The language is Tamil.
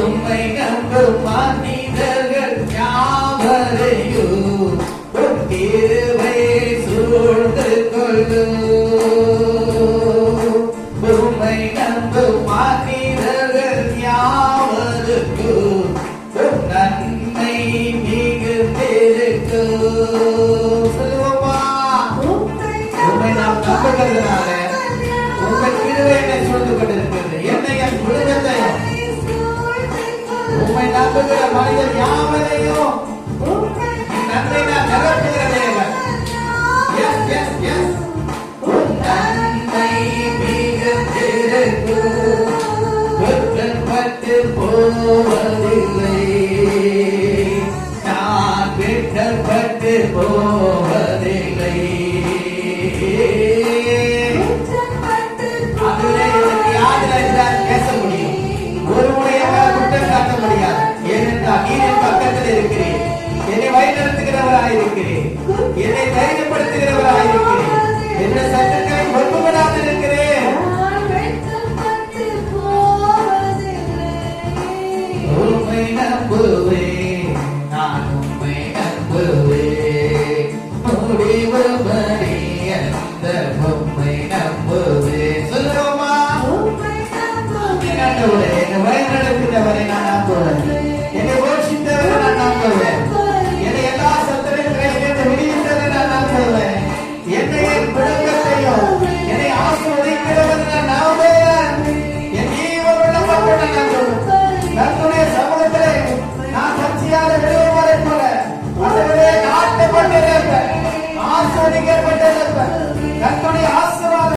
உம்மை நம்பும் மனிதர்கள் யாவரையும் உம் சூழ்ந்து கொள்ளும் உம்மை நம்பும் மனிதர்கள் யாவருக்கும் நன்மை மிகுந்திருக்கும். மனிதர் யாவரையும் நன்மை நான் நிரப்புகிற தேவன் எஸ் எஸ் எஸ் நன்மை மிகுந்திருக்கும் குற்றப்பட்டு போவதில்லை. நான் வெட்டப்பட்டு போவதில்லை. இருக்கிறேன் என்னை தைரியப்படுத்துகிறவராய் இருக்கிறேன் என்ற சட்டங்களை ஒப்புவிடாது இருக்கிறேன் உண்மை நம்புவேன். நான் உண்மை நம்புவேன். முடிவு படி அந்த உண்மை நம்புவேன். சொல்லுவோமா என்னை வழிநடத்துகிறவரை நான் நம்புவேன். ಆಗಿರೋದನ್ನ ನಾವು